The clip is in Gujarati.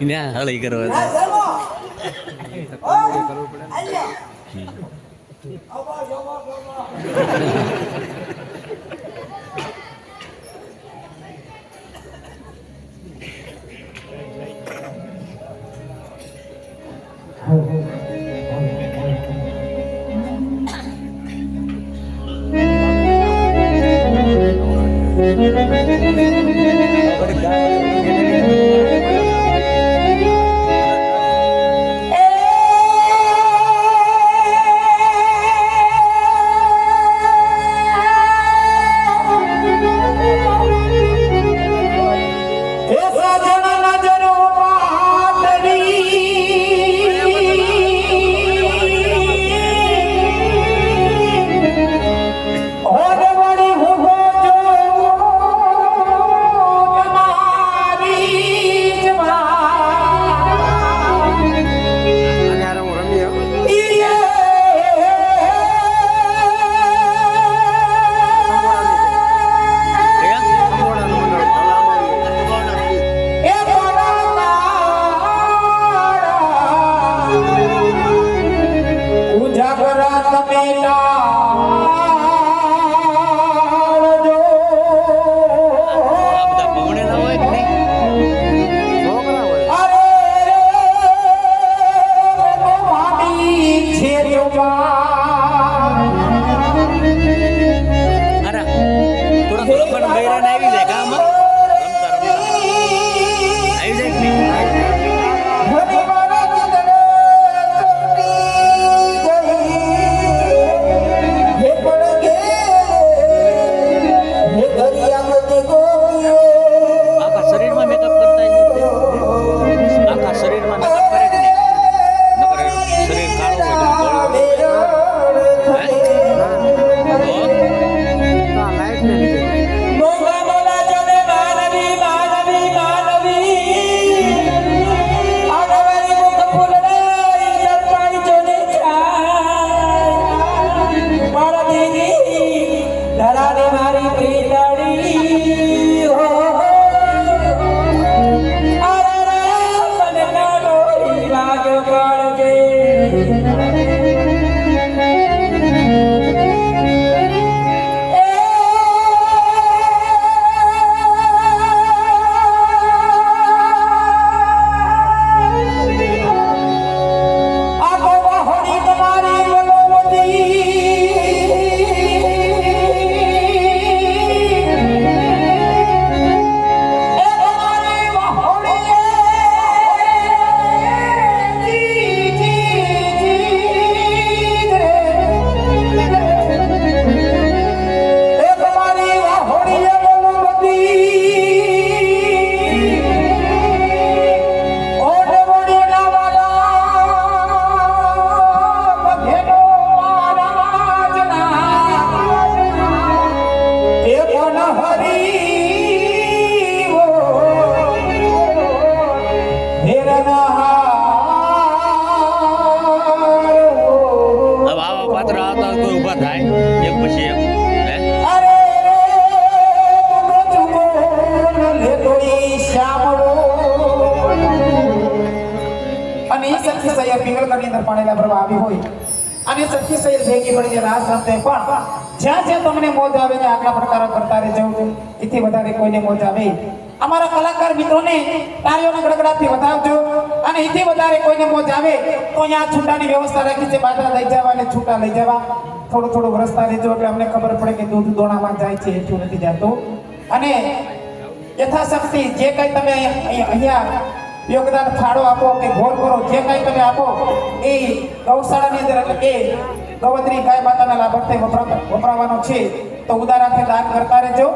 એને હળી કરવા ના હતા. પાત્ર ઊભા થાય, એક પછી એક, હે? અરે રે તુમો લે તોઈ શ્યામળો અને એ સખી સૈયર અંદર પાણીના ભરવા આવી હોય. અને સખી સૈયર ભેગી પડીને રાસ રમતે પણ જ્યાં જ્યાં તમને મોજ આવે ને આગલા પ્રકારો કરતા રહેજો. એથી વધારે કોઈને મોજ આવે અમારા કલાકાર મિત્રોને તાળીઓના ગડગડાટથી વધાવજો. અને એથી વધારે કોઈને મોજ આવે, તો અહીંયા છૂટાની વ્યવસ્થા રાખી છે. બાટલા લઈ જવા અને છૂટા લઈ જવા. થોડું થોડું વરસતા રહેજો, એટલે અમને ખબર પડે કે દૂધ દોણામાં જાય છે, એટલું નથી જતું. અને યથાશક્તિ, જે કંઈ તમે અહીંયા યોગદાન ફાળો આપો કે ઘોર કરો, જે કંઈ તમે આપો, એ ગૌશાળાની અંદર એટલે કે ગવત્રી ગાય માતાના લાભાર્થે વપરા, વપરાવાનો છે. તો ઉદારાથી દાન કરતા રહેજો.